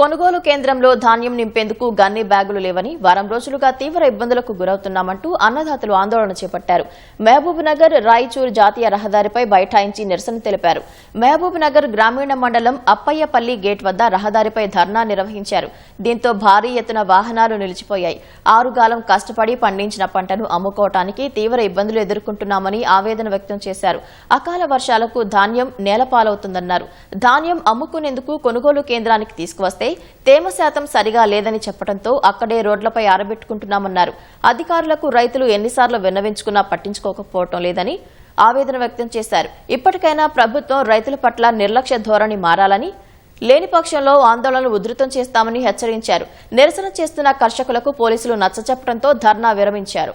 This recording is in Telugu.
కొనుగోలు కేంద్రంలో ధాన్యం నింపేందుకు గన్ని బ్యాగులు లేవని వారం రోజులుగా తీవ్ర ఇబ్బందులకు గురవుతున్నామంటూ అన్నదాతలు ఆందోళన చేపట్టారు. మహబూబ్ నగర్ రాయచూర్ జాతీయ రహదారిపై బైఠాయించి నిరసన తెలిపారు. మహబూబ్ నగర్ గ్రామీణ మండలం అప్పయ్యపల్లి గేట్ వద్ద రహదారిపై ధర్నా నిర్వహించారు. దీంతో భారీ ఎత్తున వాహనాలు నిలిచిపోయాయి. ఆరుగాలం కష్టపడి పండించిన పంటను అమ్ముకోవటానికి తీవ్ర ఇబ్బందులు ఎదుర్కొంటున్నామని ఆవేదన వ్యక్తం చేశారు. అకాల వర్షాలకు ధాన్యం నేలపాలవుతుందన్నారు. ధాన్యం అమ్ముకునేందుకు కొనుగోలు కేంద్రానికి తీసుకువస్తే తేమ శాతం సరిగా లేదని చెప్పడంతో అక్కడే రోడ్లపై ఆరబెట్టుకుంటున్నామన్నారు. అధికారులకు రైతులు ఎన్నిసార్లు విన్నవించుకున్నా పట్టించుకోకపోవటం లేదని ఆవేదన వ్యక్తం చేశారు. ఇప్పటికైనా ప్రభుత్వం రైతుల పట్ల నిర్లక్ష్య ధోరణి మారాలని లేని పక్షంలో ఆందోళనలు ఉధృతం చేస్తామని హెచ్చరించారు. నిరసన చేస్తున్న కర్షకులకు పోలీసులు నచ్చచెప్పడంతో ధర్నా విరమించారు.